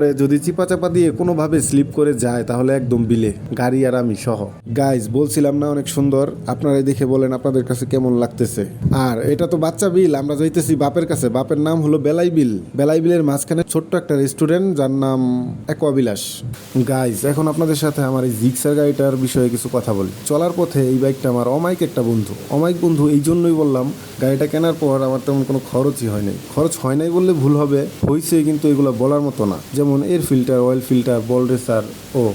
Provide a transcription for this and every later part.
পরে যদি চিপা চাপা দিয়ে কোনোভাবে স্লিপ করে যায়, তাহলে একদম বিলে, গাড়ি আর আমি সহ। গাইজ বলছিলাম না অনেক সুন্দর, আপনারাই দেখে বলেন আপনাদের কাছে কেমন লাগতেছে। আর এটা তো বাচ্চা বিল, আমরা যাইতেছি বাপের কাছে, বাপের নাম হলো বেলাই বিল। বেলাই বিলের মাঝখানে ছোট্ট একটা রেস্টুরেন্ট, যার নাম অ্যাকোয়াবিলাস। গাইজ এখন আপনাদের সাথে আমার এই জিক্সার গাড়িটার বিষয়ে কিছু কথা বলি। চলার পথে এই বাইকটা আমার অমাইক একটা বন্ধু। অমাইক বন্ধু, এই জন্যই বললাম গাড়িটা কেনার পর আমার তেমন কোনো খরচই হয় নাই খরচ হয় নাই বললে ভুল হবে হয়েছে কিন্তু এগুলো বলার মতো না। যেমন এর filter oil filter ball racer ও।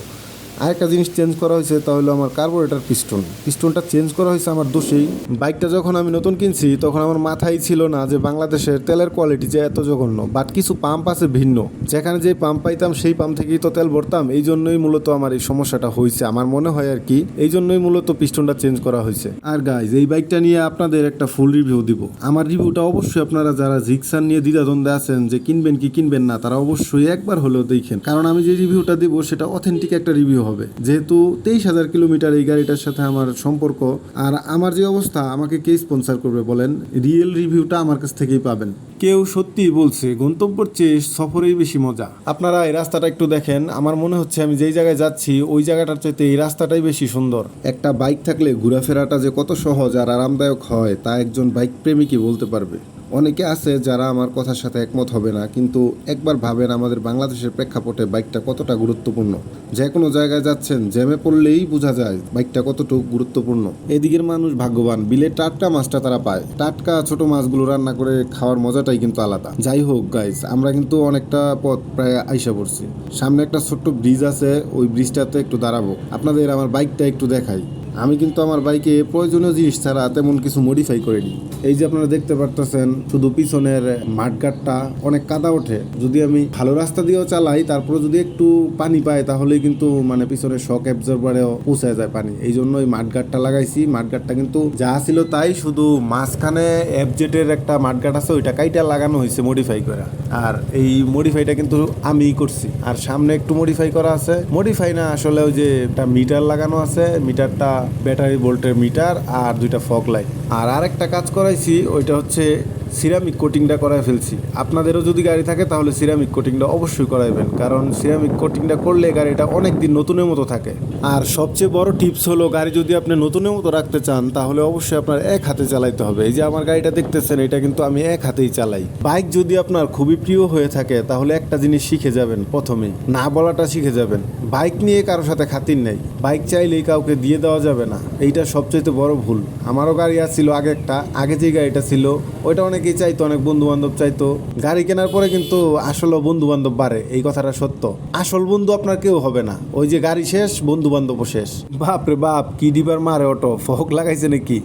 আরেকটা জিনিস চেঞ্জ করা হয়েছে, তা হলো আমার কার্বোরেটার পিস্টন পিস্টনটা চেঞ্জ করা হয়েছে আমার দোষেই। বাইকটা যখন আমি নতুন কিনছি, তখন আমার মাথায় ছিল না যে বাংলাদেশের তেলের কোয়ালিটি যে এত জঘন্য বাট কিছু পাম্প আছে ভিন্ন। যেখানে যে পাম্প পাইতাম, সেই পাম্প থেকেই তো তেল ভরতাম। এই জন্যই মূলত আমার এই সমস্যাটা হয়েছে। আমার মনে হয় আর কি, এই জন্যই মূলত পিস্টনটা চেঞ্জ করা হয়েছে। আর গাইজ এই বাইকটা নিয়ে আপনাদের একটা ফুল রিভিউ দিব। আমার রিভিউটা অবশ্যই আপনারা যারা জিক্সার নিয়ে দ্বিধাদ্বন্দ্বে আছেন যে কিনবেন কি কিনবেন না, তারা অবশ্যই একবার হলেও দেখেন। কারণ আমি যে রিভিউটা দিব, সেটা অথেন্টিক একটা রিভিউ হবে। যেহেতু তেইশ হাজার কিলোমিটার এই গাড়িটার সাথে আমার সম্পর্ক, আর আমার যে অবস্থা, আমাকে কে স্পন্সর করবে বলেন? রিয়েল রিভিউটা আমার কাছ থেকেই পাবেন। কেউ সত্যি বলছে, গন্তব্যের চেয়ে সফরেই বেশি মজা। আপনারা এই রাস্তাটা একটু দেখেন। আমার মনে হচ্ছে আমি যেই জায়গায় যাচ্ছি, ওই জায়গাটার চাইতে এই রাস্তাটাই বেশি সুন্দর। একটা বাইক থাকলে ঘোরাফেরাটা যে কত সহজ আর আরামদায়ক হয়, তা একজন বাইক প্রেমিকই বলতে পারবে। অনেকে আছে যারা আমার কথার সাথে একমত হবে না, কিন্তু একবার ভাবেন আমাদের বাংলাদেশের প্রেক্ষাপটে বাইকটা কতটা গুরুত্বপূর্ণ। যে কোনো জায়গায় যাচ্ছেন, জ্যামে পড়লেই বোঝা যায় বাইকটা কতটুকু গুরুত্বপূর্ণ। এদিকের মানুষ ভাগ্যবান, বিলে টাটকা মাছটা তারা পায়। টাটকা ছোট মাছগুলো রান্না করে খাওয়ার মজাটাই কিন্তু আলাদা। যাই হোক গাইজ আমরা কিন্তু অনেকটা পথ প্রায় আইসা পড়ছি। সামনে একটা ছোট্ট ব্রিজ আছে, ওই ব্রিজটাতে একটু দাঁড়াবো। আপনাদের আমার বাইকটা একটু দেখাই। আমি কিন্তু আমার বাইকে প্রয়োজনীয় জিনিস ছাড়া তেমন কিছু মডিফাই করিনি। এই যে আপনারা দেখতে পারতেছেন, শুধু পিছনের মাঠঘাটটা অনেক কাদা ওঠে। যদি আমি ভালো রাস্তা দিয়েও চালাই, তারপরে যদি একটু পানি পাই তাহলে কিন্তু মানে পিছনের শক অ্যাবজর্বারেও পৌঁছায় যায় পানি। এই জন্য এই মাঠঘাটটা লাগাইছি। মাঠঘাটটা কিন্তু যা ছিল তাই, শুধু মাঝখানে এফজেটের একটা মাঠঘাট আছে, ওইটা কাইটা লাগানো হয়েছে মডিফাই করা। আর এই মডিফাইটা কিন্তু আমিই করছি। আর সামনে একটু মডিফাই করা আছে। মডিফাই না আসলে ওই যে একটা মিটার লাগানো আছে। মিটারটা ব্যাটারি ভোল্টের মিটার আর দুইটা ফগ লাইট আর আরেকটা কাজ করাইছি ওইটা হচ্ছে সিরামিক কোটিংটা করায় ফেলছি। আপনাদেরও যদি গাড়ি থাকে, তাহলে সিরামিক কোটিংটা অবশ্যই করাইবেন। কারণ সিরামিক কোটিংটা করলে গাড়িটা অনেক দিন নতুনের মতো থাকে। আর সবচেয়ে বড় টিপস হলো, গাড়ি যদি আপনি নতুনের মতো রাখতে চান, তাহলে অবশ্যই আপনার এক হাতে চালাইতে হবে। এই যে আমার গাড়িটা দেখতেছেন, এটা কিন্তু আমি এক হাতেই চালাই। বাইক যদি আপনার খুবই প্রিয় হয়ে থাকে, তাহলে একটা জিনিস শিখে যাবেন প্রথমে না বলাটা শিখে যাবেন। বাইক নিয়ে কারোর সাথে খাতির নেই। বাইক চাইলেই কাউকে দিয়ে দেওয়া যাবে না। এইটা সবচেয়ে বড় ভুল। আমারও গাড়ি আসছিল আগে একটা। আগে যে গাড়িটা ছিল, ওইটা অনেকেই চাইতো, অনেক বন্ধু বান্ধব চাইতো। গাড়ি কেনার পরে কিন্তু আসলে বন্ধু বান্ধব বাড়ে, এই কথাটা সত্য। আসল বন্ধু আপনার কেউ হবে না। ওই যে গাড়ি শেষ বন্ধু বান্ধব শেষ। বাপ রে বাপ, কি ডিবার মারে অটো ফক লাগাইছে নাকি?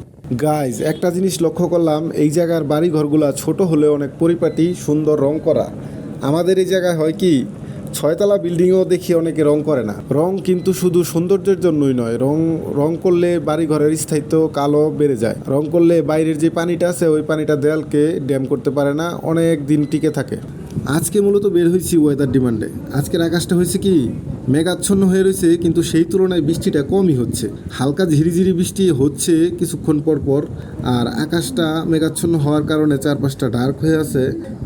গাইজ একটা জিনিস লক্ষ্য করলাম, এই জায়গার বাড়ি ঘরগুলা ছোট হলেও অনেক পরিপাটি, সুন্দর রং করা। আমাদের এই জায়গায় হয় কি ছয়তলা বিল্ডিংও দেখি অনেকে রং করে না। রং কিন্তু শুধু সৌন্দর্যের জন্যই নয়, রং রং করলে বাড়ি ঘরের স্থায়িত্ব কালো বেড়ে যায়। রং করলে বাইরের যে পানিটা আছে, ওই পানিটা দেয়ালকে ড্যাম করতে পারে না, অনেক দিন টিকে থাকে। আজকে মূলত বের হয়েছি ওয়েদার ডিমান্ডে আজকের আকাশটা হয়েছে কি, মেঘাচ্ছন্ন হয়ে রয়েছে, কিন্তু সেই তুলনায় বৃষ্টিটা কমই হচ্ছে। হালকা ঝিরিঝিরি বৃষ্টি হচ্ছে কিছুক্ষণ পর পর, আর আকাশটা মেঘাচ্ছন্ন হওয়ার কারণে চারপাশটা ডার্ক হয়ে আছে।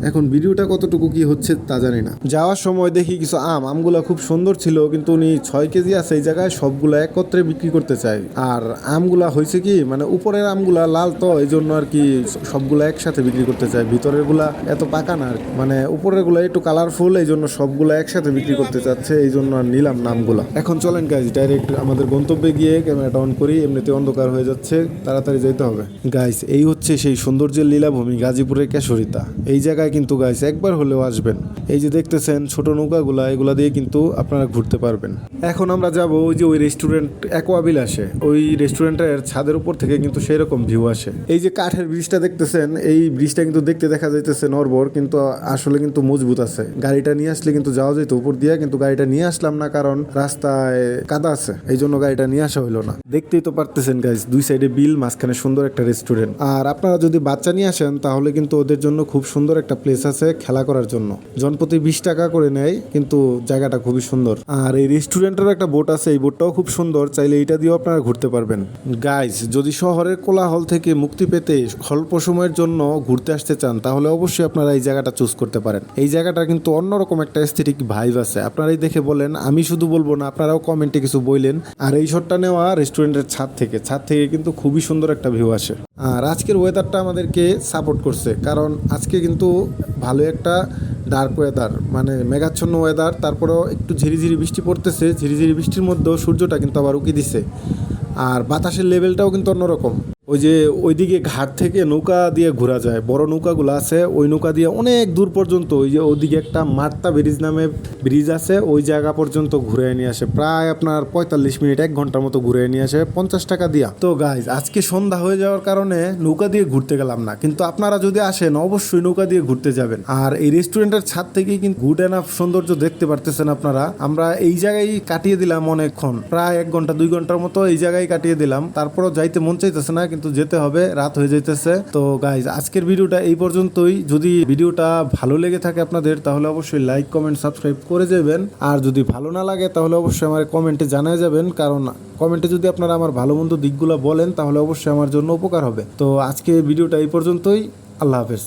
এখন ভিডিওটা কতটুকু কি হচ্ছে তা জানি না। যাওয়ার সময় দেখি কিছু আম, আমগুলা খুব সুন্দর ছিল, কিন্তু উনি ছয় কেজি আছে এই জায়গায়, সবগুলা একত্রে বিক্রি করতে চায়। আর আমগুলা হয়েছে কি মানে উপরের আমগুলা লাল তো এই জন্য আর কি সবগুলা একসাথে বিক্রি করতে চায় ভিতরেরগুলা এত পাকা না মানে উপরের গুলা একটু কালারফুল এই জন্য সবগুলা একসাথে বিক্রি করতে চাচ্ছে, এই জন্য আর নিলাম নামগুলা। এখন চলেন গাইজ ডাইরেক্ট আমাদের গন্তব্যে গিয়ে ক্যামেরাটা অন করি, এমনিতে অন্ধকার হয়ে যাচ্ছে, তাড়াতাড়ি যেতে হবে। গাইস এই হচ্ছে সেই সৌন্দর্যের লীলাভূমি গাজীপুরের কেশরিতা। এই জায়গায় কিন্তু গাইস একবার হলেও আসবেন। এই যে দেখতেছেন ছোট নৌকাগুলা, এগুলা দিয়ে কিন্তু আপনারা ঘুরতে পারবেন। এখন আমরা যাব ওই যে ওই রেস্টুরেন্ট অ্যাকোয়াবিল আসে ওই রেস্টুরেন্টের ছাদের উপর থেকে কিন্তু সেই রকম ভিউ আসে। এই যে কাঠের ব্রিজটা দেখতেছেন, এই ব্রিজটা কিন্তু দেখতে দেখা যাইতেছে নরবর কিন্তু আসলে কিন্তু মজবুত আছে। গাড়িটা নিয়ে আসলে কিন্তু যাওয়া যেত উপর দিয়ে, কিন্তু গাড়িটা নিয়ে আসলাম না কারণ রাস্তায় কাদা আছে এই জন্য গাড়িটা নিয়ে আসা হইল না। দেখতেই তো পারতেছেন গাইজ দুই সাইডে বিল, মাঝখানে সুন্দর একটা রেস্টুরেন্ট আর আপনারা যদি বাচ্চা নিয়ে আসেন, তাহলে কিন্তু ওদের জন্য খুব সুন্দর একটা প্লেস আছে খেলা করার জন্য। জনপ্রতি বিশ টাকা করে নেয়, কিন্তু জায়গাটা খুবই সুন্দর। আর এই রেস্টুরেন্টের একটা বোট আছে, এই বোটটাও খুব সুন্দর, চাইলে এইটা দিয়েও আপনারা ঘুরতে পারবেন। গাইজ যদি শহরের কোলাহল থেকে মুক্তি পেতে স্বল্প সময়ের জন্য ঘুরতে আসতে চান, তাহলে অবশ্যই আপনারা এই জায়গাটা চুজ করতে পারেন। এই জায়গাটা কিন্তু অন্যরকম একটা এস্থেটিক ভাইব আছে। আপনারাই দেখে বলেন, আমি শুধু বলব না, আপনারাও কমেন্টে কিছু বললেন। আর এই শটটা নেওয়া রেস্টুরেন্টের ছাদ থেকে। ছাদ থেকে কিন্তু খুবই সুন্দর একটা ভিউ আসে। আর আজকের ওয়েদারটা আমাদেরকে সাপোর্ট করছে। কারণ আজকে কিন্তু ভালো একটা ডার্ক ওয়েদার মানে মেঘাচ্ছন্ন ওয়েদার তারপরেও একটু ঝিরিঝিরি বৃষ্টি পড়তেছে। ঝিরিঝিরি বৃষ্টির মধ্যেও সূর্যটা কিন্তু আবার উকি দিছে। আর বাতাসের লেভেলটাও কিন্তু অন্যরকম। ওই যে ওইদিকে ঘাট থেকে নৌকা দিয়ে ঘোরা যায়। বড় নৌকাগুলো আছে, ওই নৌকা দিয়ে অনেক দূর পর্যন্ত ওই যে ওদিকে একটা মার্তা ব্রিজ নামে ব্রিজ আছে, ওই জায়গা পর্যন্ত ঘুরে নিয়ে আসে। প্রায় আপনার পঁয়তাল্লিশ মিনিট, এক ঘণ্টার মতো ঘুরে নিয়ে আসে, পঞ্চাশ টাকা দিয়া। তো গাইজ আজকে সন্ধ্যা হয়ে যাওয়ার কারণে নৌকা দিয়ে ঘুরতে গেলাম না। কিন্তু আপনারা যদি আসেন, অবশ্যই নৌকা দিয়ে ঘুরতে যাবেন। আর এই রেস্টুরেন্টের ছাদ থেকেই কিন্তু গুড এনাফ সৌন্দর্য দেখতে পারতেছেন আপনারা। আমরা এই জায়গায় কাটিয়ে দিলাম অনেকক্ষণ। প্রায় এক ঘণ্টা, দুই ঘণ্টার মতো এই জায়গায় কাটিয়ে দিলাম। তারপরও যাইতে মন চাইতেছে না, কিন্তু যেতে হবে, রাত হয়ে যেতেছে তো গাইজ আজকের ভিডিওটা এই পর্যন্তই। যদি ভিডিওটা ভালো লেগে থাকে আপনাদের, তাহলে অবশ্যই লাইক কমেন্ট সাবস্ক্রাইব করে যাবেন। আর যদি ভালো না লাগে, তাহলে অবশ্যই আমার কমেন্টে জানায় যাবেন। কারণ কমেন্টে যদি আপনারা আমার ভালো মন্দ দিকগুলো বলেন, তাহলে অবশ্যই আমার জন্য উপকার হবে। তো আজকে ভিডিওটা এই পর্যন্তই। আল্লাহ হাফেজ।